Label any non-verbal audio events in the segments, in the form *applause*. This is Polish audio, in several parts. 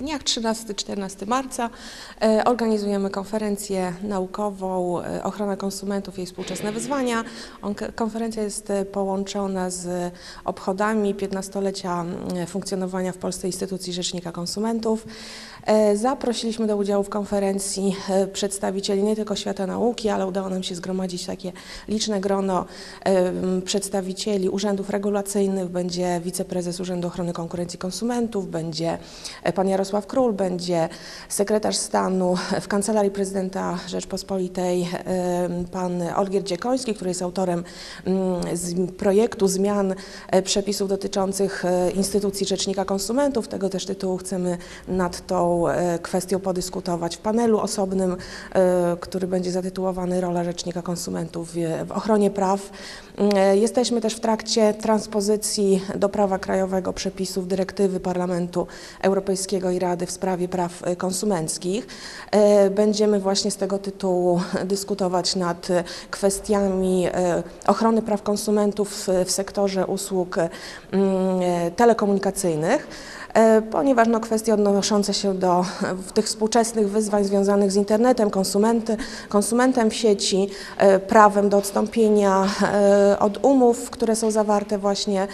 dniach 13-14 marca e, organizujemy konferencję naukową e, Ochrona konsumentów i współczesne wyzwania. On- Konferencja jest e, połączona z obchodami 15-lecia mm, funkcjonowania w Polsce instytucji Rzecznika Konsumentów. Zaprosiliśmy do udziału w konferencji przedstawicieli nie tylko świata nauki, ale udało nam się zgromadzić takie liczne grono przedstawicieli urzędów regulacyjnych. Będzie wiceprezes Urzędu Ochrony Konkurencji Konsumentów, będzie pan Jarosław Król, będzie sekretarz stanu w Kancelarii Prezydenta Rzeczpospolitej pan Olgierd Dziekoński, który jest autorem mm, projektu zmian e, przepisów dotyczących e, instytucji Rzecznika Konsumentów. Tego też tytułu chcemy nad tą e, kwestią podyskutować w panelu osobnym, który będzie zatytułowany Rola Rzecznika Konsumentów w- ochronie praw. E, Jesteśmy też w trakcie transpozycji do prawa krajowego przepisów dyrektywy Parlamentu Europejskiego i Rady w sprawie praw e, konsumenckich. E, Będziemy właśnie z tego tytułu *laughs* dyskutować nad e, kwestiami ochrony praw konsumentów w- sektorze usług mm, telekomunikacyjnych. E, Ponieważ no, kwestie odnoszące się do tych współczesnych wyzwań związanych z internetem, konsumenty, konsumentem w sieci, e, prawem do odstąpienia e, od umów, które są zawarte właśnie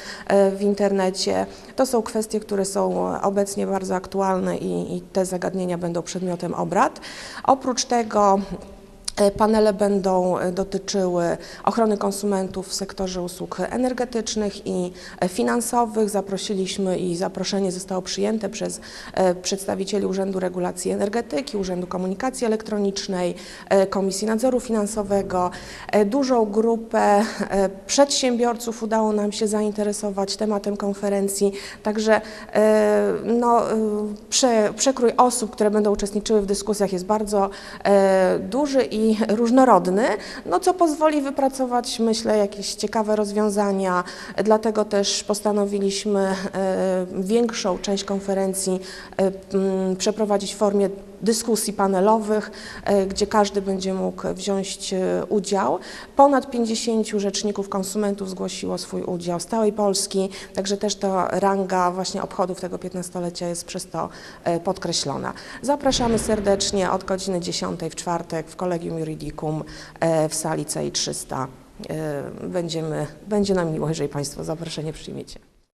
w internecie, to są kwestie, które są obecnie bardzo aktualne i, i te zagadnienia będą przedmiotem obrad. Oprócz tego Panele będą e, dotyczyły ochrony konsumentów w sektorze usług energetycznych i e, finansowych. Zaprosiliśmy i zaproszenie zostało przyjęte przez e, przedstawicieli Urzędu Regulacji Energetyki, Urzędu Komunikacji Elektronicznej, e, Komisji Nadzoru Finansowego. E, Dużą grupę e, przedsiębiorców udało nam się zainteresować tematem konferencji, także e, no, e, prze, przekrój osób, które będą uczestniczyły w dyskusjach jest bardzo e, duży i różnorodny, no co pozwoli wypracować, myślę, jakieś ciekawe rozwiązania. Dlatego też postanowiliśmy e, większą część konferencji e, przeprowadzić w formie dyskusji panelowych, e, gdzie każdy będzie mógł wziąć e, udział. Ponad 50 rzeczników konsumentów zgłosiło swój udział z całej Polski, także też ta ranga właśnie obchodów tego 15-lecia jest przez to e, podkreślona. Zapraszamy serdecznie od godziny 10 w czwartek w Kolegium Juridicum w sali CI 300. E, Będziemy, będzie nam miło, jeżeli Państwo zaproszenie przyjmiecie.